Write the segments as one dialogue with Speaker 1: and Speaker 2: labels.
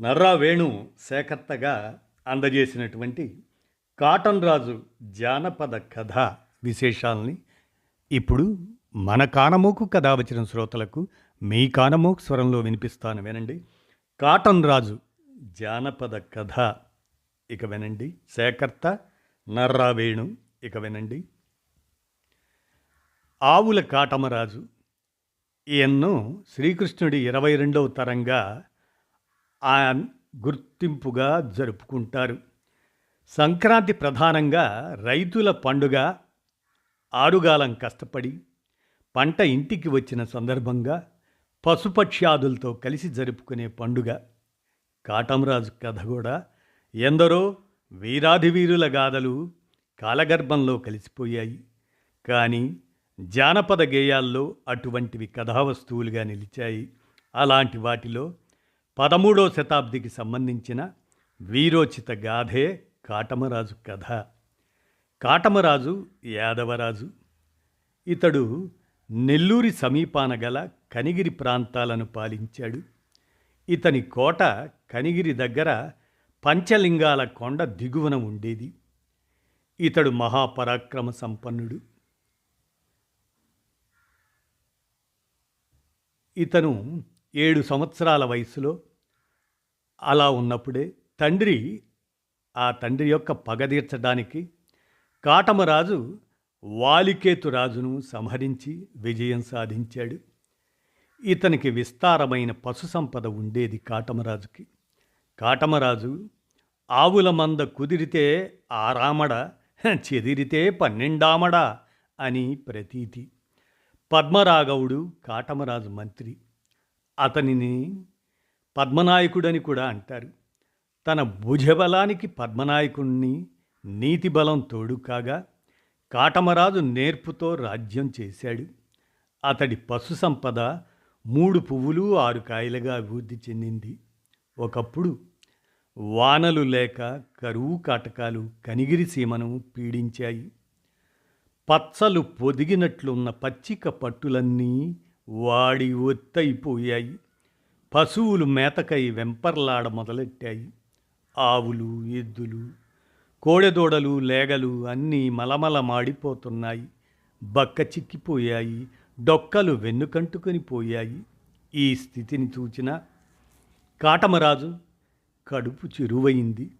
Speaker 1: నర్రా వేణు సేకర్తగా అందజేసినటువంటి కాటన్ రాజు జానపద కథ విశేషాలని ఇప్పుడు మన కానమోకు కథ వచ్చిన శ్రోతలకు మీ కానమోకు స్వరంలో వినిపిస్తాను వినండి. కాటన్ రాజు జానపద కథ ఇక వినండి. సేకర్త నర్రా వేణు ఇక వినండి. ఆవుల కాటమరాజు ఈయన్ను శ్రీకృష్ణుడి ఇరవై రెండవ తరంగా ఆ గుర్తింపుగా జరుపుకుంటారు. సంక్రాంతి ప్రధానంగా రైతుల పండుగ ఆరుగాలం కష్టపడి పంట ఇంటికి వచ్చిన సందర్భంగా పశుపక్ష్యాదులతో కలిసి జరుపుకునే పండుగ. కాటంరాజు కథ కూడా ఎందరో వీరాధివీరుల గాథలు కాలగర్భంలో కలిసిపోయాయి. కానీ జానపద గేయాల్లో అటువంటివి కథావస్తువులుగా నిలిచాయి. అలాంటి వాటిలో పదమూడవ శతాబ్దికి సంబంధించిన వీరోచిత గాథే కాటమరాజు కథ. కాటమరాజు యాదవరాజు. ఇతడు నెల్లూరి సమీపాన గల కనిగిరి ప్రాంతాలను పాలించాడు. ఇతని కోట కనిగిరి దగ్గర పంచలింగాల కొండ దిగువన ఉండేది. ఇతడు మహాపరాక్రమ సంపన్నుడు. ఇతను ఏడు సంవత్సరాల వయసులో అలా ఉన్నప్పుడే తండ్రి ఆ తండ్రి యొక్క పగ తీర్చడానికి కాటమరాజు వాలికేతు రాజును సంహరించి విజయం సాధించాడు. ఇతనికి విస్తారమైన పశు సంపద ఉండేది కాటమరాజుకి. కాటమరాజు ఆవుల మంద కుదిరితే ఆరామడ చెదిరితే పన్నెండామడ అని ప్రతీతి. పద్మరాఘవుడు కాటమరాజు మంత్రి. అతనిని పద్మనాయకుడని కూడా అంటారు. తన భుజబలానికి పద్మనాయకుణ్ణి నీతి బలం తోడు కాగా కాటమరాజు నేర్పుతో రాజ్యం చేశాడు. అతడి పశు సంపద మూడు పువ్వులు ఆరు కాయలుగా అభివృద్ధి చెందింది. ఒకప్పుడు వానలు లేక కరువు కాటకాలు కనిగిరి సీమను పీడించాయి. పచ్చలు పొదిగినట్లున్న పచ్చిక పట్టులన్నీ వాడి ఒత్తైపోయాయి పశువులు మేతకై వెంపర్లాడ మొదలెట్టాయి. ఆవులు ఎద్దులు కోడెదూడలు లేగలు అన్నీ మలమల మాడిపోతున్నాయి బక్క చిక్కిపోయాయి డొక్కలు వెన్నుకంటుకొని పోయాయి. ఈ స్థితిని చూచిన కాటమరాజు కడుపు చిరువైంది.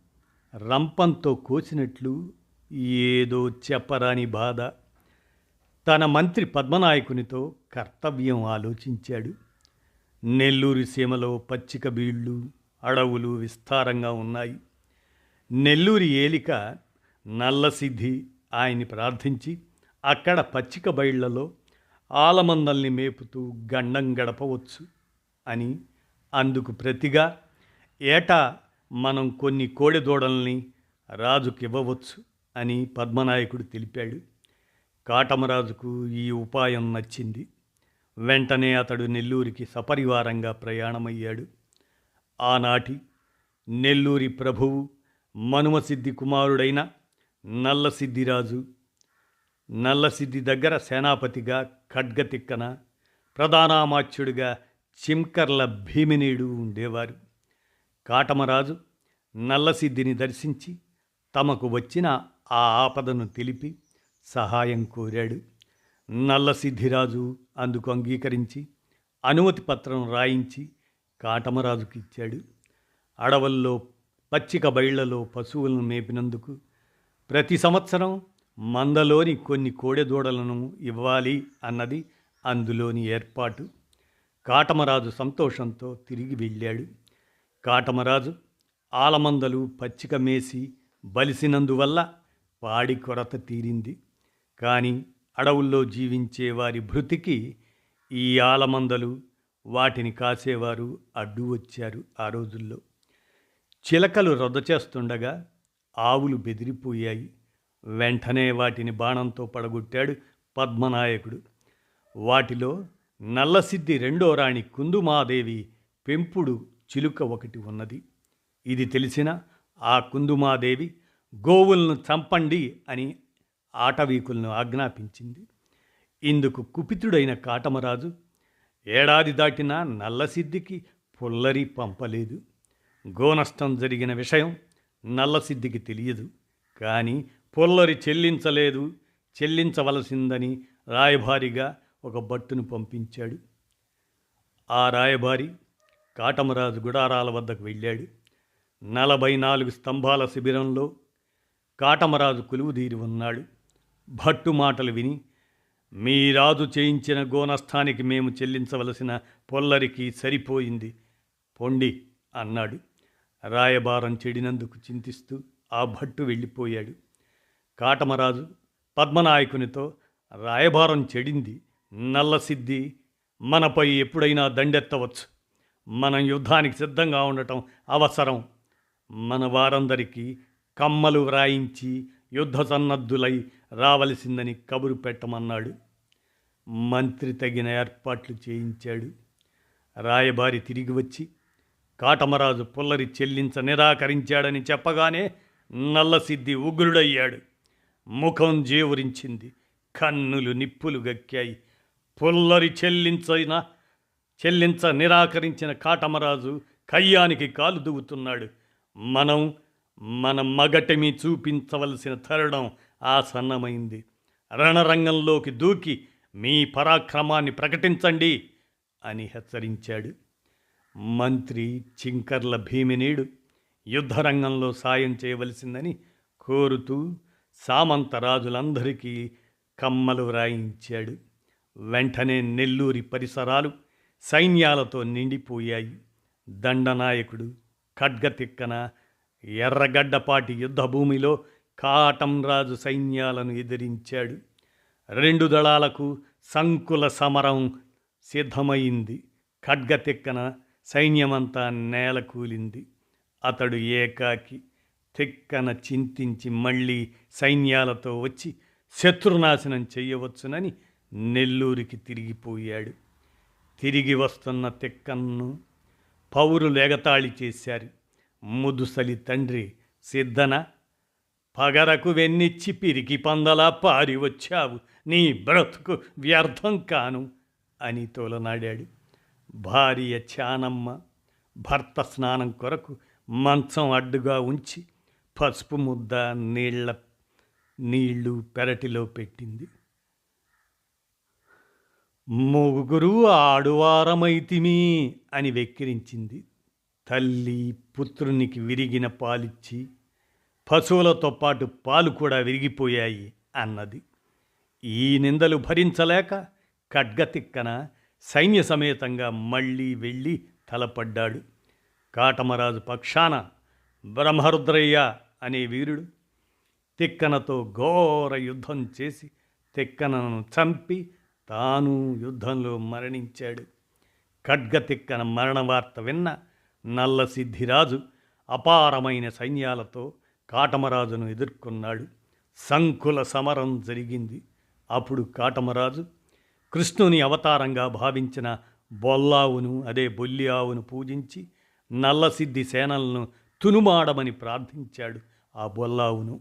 Speaker 1: రంపంతో కోసినట్లు ఏదో చెప్పరాని బాధ. తన మంత్రి పద్మనాయకునితో కర్తవ్యం ఆలోచించాడు. నెల్లూరు సీమలో పచ్చిక బీళ్ళు అడవులు విస్తారంగా ఉన్నాయి. నెల్లూరి ఏలిక నల్లసిద్ధి ఆయన్ని ప్రార్థించి అక్కడ పచ్చిక బయళ్ళలో ఆలమందల్ని మేపుతూ గండం గడపవచ్చు అని అందుకు ప్రతిగా ఏటా మనం కొన్ని కోడెదూడల్ని రాజుకివ్వవచ్చు అని పద్మనాయకుడు తెలిపాడు. కాటమరాజుకు ఈ ఉపాయం నచ్చింది. వెంటనే అతడు నెల్లూరికి సపరివారంగా ప్రయాణమయ్యాడు. ఆనాటి నెల్లూరి ప్రభువు మనుమసిద్ధి కుమారుడైన నల్లసిద్ధిరాజు నల్లసిద్ధి దగ్గర సేనాపతిగా ఖడ్గతిక్కన ప్రధానామాత్యుడిగా చిమ్కర్ల భీమినీడు ఉండేవారు. కాటమరాజు నల్లసిద్ధిని దర్శించి తమకు వచ్చిన ఆ ఆపదను తెలిపి సహాయం కోరాడు. నల్లసిద్ధిరాజు అందుకు అంగీకరించి అనుమతి పత్రం రాయించి కాటమరాజుకి ఇచ్చాడు. అడవుల్లో పచ్చిక బయళ్ళలో పశువులను మేపినందుకు ప్రతి సంవత్సరం మందలోని కొన్ని కోడెదూడలను ఇవ్వాలి అన్నది అందులోని ఏర్పాటు. కాటమరాజు సంతోషంతో తిరిగి వెళ్ళాడు. కాటమరాజు ఆలమందలు పచ్చిక మేసి బలిసినందువల్ల పాడి కొరత తీరింది. కానీ అడవుల్లో జీవించే వారి భృతికి ఈ ఆలమందలు వాటిని కాసేవారు అడ్డు వచ్చారు ఆ రోజుల్లో. చిలకలు రొద్ద చేస్తుండగా ఆవులు బెదిరిపోయాయి. వెంటనే వాటిని బాణంతో పడగొట్టాడు పద్మనాయకుడు. వాటిలో నల్లసిద్ధి రెండో రాణి కుందుమాదేవి పెంపుడు చిలుక ఒకటి ఉన్నది. ఇది తెలిసిన ఆ కుందుమాదేవి గోవులను చంపండి అని ఆటవీకులను ఆజ్ఞాపించింది. ఇందుకు కుపితుడైన కాటమరాజు ఏడాది దాటినా నల్లసిద్ధికి పుల్లరి పంపలేదు. గోనష్టం జరిగిన విషయం నల్లసిద్ధికి తెలియదు. కానీ పుల్లరి చెల్లించలేదు చెల్లించవలసిందని రాయభారిగా ఒక భట్టును పంపించాడు. ఆ రాయబారి కాటమరాజు గుడారాల వద్దకు వెళ్ళాడు. నలభై నాలుగు స్తంభాల శిబిరంలో కాటమరాజు కొలువుదీరి ఉన్నాడు. భట్టు మాటలు విని మీ రాజు చేయించిన గోనస్థానికి మేము చెల్లించవలసిన పొల్లరికి సరిపోయింది పొండి అన్నాడు. రాయబారం చెడినందుకు చింతిస్తూ ఆ భట్టు వెళ్ళిపోయాడు. కాటమరాజు పద్మనాయకునితో రాయబారం చెడింది నల్లసిద్ధి మనపై ఎప్పుడైనా దండెత్తవచ్చు. మనం యుద్ధానికి సిద్ధంగా ఉండటం అవసరం. మన వారందరికీ కమ్మలు వ్రాయించి యుద్ధ సన్నద్ధులై రావలసిందని కబురు పెట్టమన్నాడు. మంత్రి తగిన ఏర్పాట్లు చేయించాడు. రాయబారి తిరిగి వచ్చి కాటమరాజు పుల్లరి చెల్లించ నిరాకరించాడని చెప్పగానే నల్లసిద్ధి ఉగ్రుడయ్యాడు. ముఖం జీవురించింది. కన్నులు నిప్పులు గక్కాయి. పుల్లరి చెల్లించైన చెల్లించ నిరాకరించిన కాటమరాజు కయ్యానికి కాలు దువ్వుతున్నాడు మనం మన మగటమి చూపించవలసిన తరుణం ఆసన్నమైంది. రణరంగంలోకి దూకి మీ పరాక్రమాన్ని ప్రకటించండి అని హెచ్చరించాడు. మంత్రి చింకర్ల భీమినీడు యుద్ధరంగంలో సాయం చేయవలసిందని కోరుతూ సామంతరాజులందరికీ కమ్మలు వ్రాయించాడు. వెంటనే నెల్లూరి పరిసరాలు సైన్యాలతో నిండిపోయాయి. దండనాయకుడు ఖడ్గతిక్కన ఎర్రగడ్డపాటి యుద్ధభూమిలో కాటంరాజు సైన్యాలను ఎదిరించాడు. రెండు దళాలకు సంకుల సమరం సిద్ధమైంది. ఖడ్గతిక్కన సైన్యమంతా నేలకూలింది. అతడు ఏకాకి తిక్కన చింతించి మళ్ళీ సైన్యాలతో వచ్చి శత్రునాశనం చేయవచ్చునని నెల్లూరికి తిరిగిపోయాడు. తిరిగి వస్తున్న తిక్కన్ను పౌరులు ఎగతాళి చేశారు. ముదుసలి తండ్రి సిద్ధన? పగరకు వెన్నిచ్చి పిరికి పందలా పారి వచ్చావు నీ బ్రతుకు వ్యర్థం కాను అని తోలనాడాడు. భార్య చానమ్మ భర్త స్నానం కొరకు మంచం అడ్డుగా ఉంచి పసుపు ముద్ద నీళ్ళ నీళ్ళు పెరటిలో పెట్టింది. ముగ్గురు ఆడువారమైతిమి అని వెక్కిరించింది. తల్లి పుత్రునికి విరిగిన పాలిచ్చి పశువులతో పాటు పాలు కూడా విరిగిపోయాయి అన్నది. ఈ నిందలు భరించలేక ఖడ్గతిక్కన సైన్య సమేతంగా మళ్ళీ వెళ్ళి తలపడ్డాడు. కాటమరాజు పక్షాన బ్రహ్మరుద్రయ్య అనే వీరుడు తిక్కనతో ఘోర యుద్ధం చేసి తిక్కనను చంపి తాను యుద్ధంలో మరణించాడు. ఖడ్గతిక్కన మరణ వార్త విన్న నల్ల సిద్ధిరాజు అపారమైన సైన్యాలతో కాటమరాజును ఎదుర్కొన్నాడు. సంకుల సమరం జరిగింది. అప్పుడు కాటమరాజు కృష్ణుని అవతారంగా భావించిన బొల్లావును అదే బొల్లి ఆవును పూజించి నల్లసిద్ధి సేనలను తునుమాడమని ప్రార్థించాడు ఆ బొల్లావును.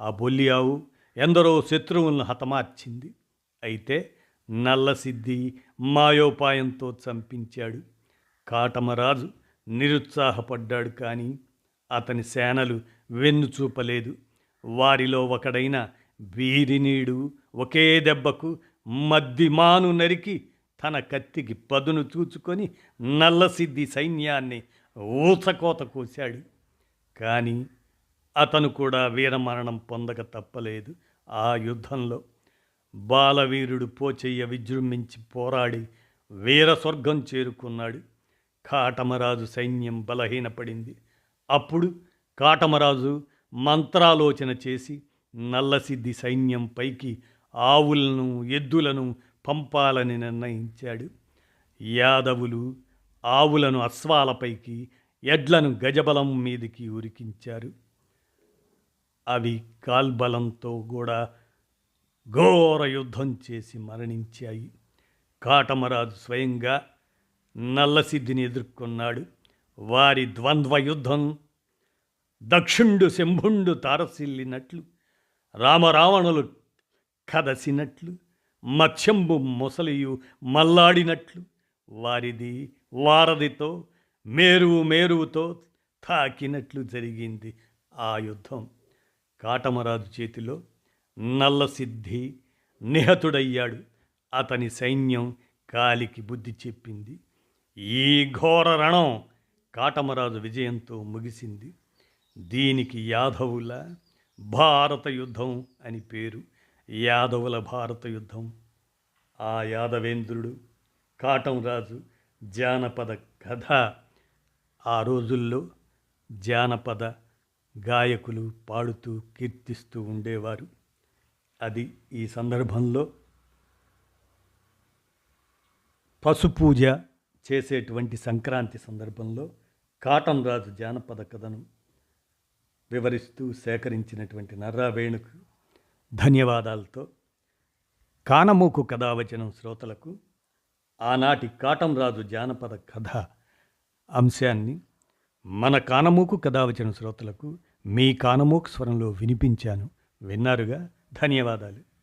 Speaker 1: ఆ బొల్లి ఆవు ఎందరో శత్రువులను హతమార్చింది. అయితే నల్లసిద్ధి మాయోపాయంతో చంపించాడు. కాటమరాజు నిరుత్సాహపడ్డాడు కానీ అతని సేనలు వెన్ను చూపలేదు. వారిలో ఒకడైన వీరినీడు ఒకే దెబ్బకు మద్దిమాను నరికి తన కత్తికి పదును చూచుకొని నల్లసిద్ధి సైన్యాన్ని ఊచకోత కోశాడు. కానీ అతను కూడా వీరమరణం పొందక తప్పలేదు ఆ యుద్ధంలో. బాలవీరుడు పోచయ్య విజృంభించి పోరాడి వీర స్వర్గం చేరుకున్నాడు. కాటమరాజు సైన్యం బలహీనపడింది. అప్పుడు కాటమరాజు మంత్రాలోచన చేసి నల్లసిద్ధి సైన్యం పైకి ఆవులను ఎద్దులను పంపాలని నిర్ణయించాడు. యాదవులు ఆవులను అశ్వాలపైకి ఎడ్లను గజబలం మీదికి ఉరికించారు. అవి కాల్బలంతో కూడా ఘోర యుద్ధం చేసి మరణించాయి. కాటమరాజు స్వయంగా నల్లసిద్ధిని ఎదుర్కొన్నాడు. వారి ద్వంద్వ యుద్ధం దక్షుండు శంభుండు తారసిల్లినట్లు రామరావణులు కదసినట్లు మత్స్యంబు మొసలియు మల్లాడినట్లు వారిది వారధితో మేరువు మేరువుతో తాకినట్లు జరిగింది ఆ యుద్ధం. కాటమరాజు చేతిలో నల్లసిద్ధి నిహతుడయ్యాడు. అతని సైన్యం కాలికి బుద్ధి చెప్పింది. ఈ ఘోర రణం కాటమరాజు విజయంతో ముగిసింది. దీనికి యాదవుల భారత యుద్ధం అని పేరు. యాదవుల భారత యుద్ధం. ఆ యాదవేంద్రుడు కాటంరాజు జానపద కథ. ఆ రోజుల్లో జానపద గాయకులు పాడుతూ కీర్తిస్తూ ఉండేవారు. అది ఈ సందర్భంలో పసుపూజ చేసేటువంటి సంక్రాంతి సందర్భంలో కాటం రాజు జానపద కథను వివరిస్తూ సేకరించినటువంటి నర్రా వేణుకు ధన్యవాదాలతో కానమూకు కథావచనం శ్రోతలకు ఆనాటి కాటంరాజు జానపద కథ అంశాన్ని మన కానమూకు కథావచన శ్రోతలకు మీ కానమూకు స్వరంలో వినిపించాను. విన్నారుగా? ధన్యవాదాలు.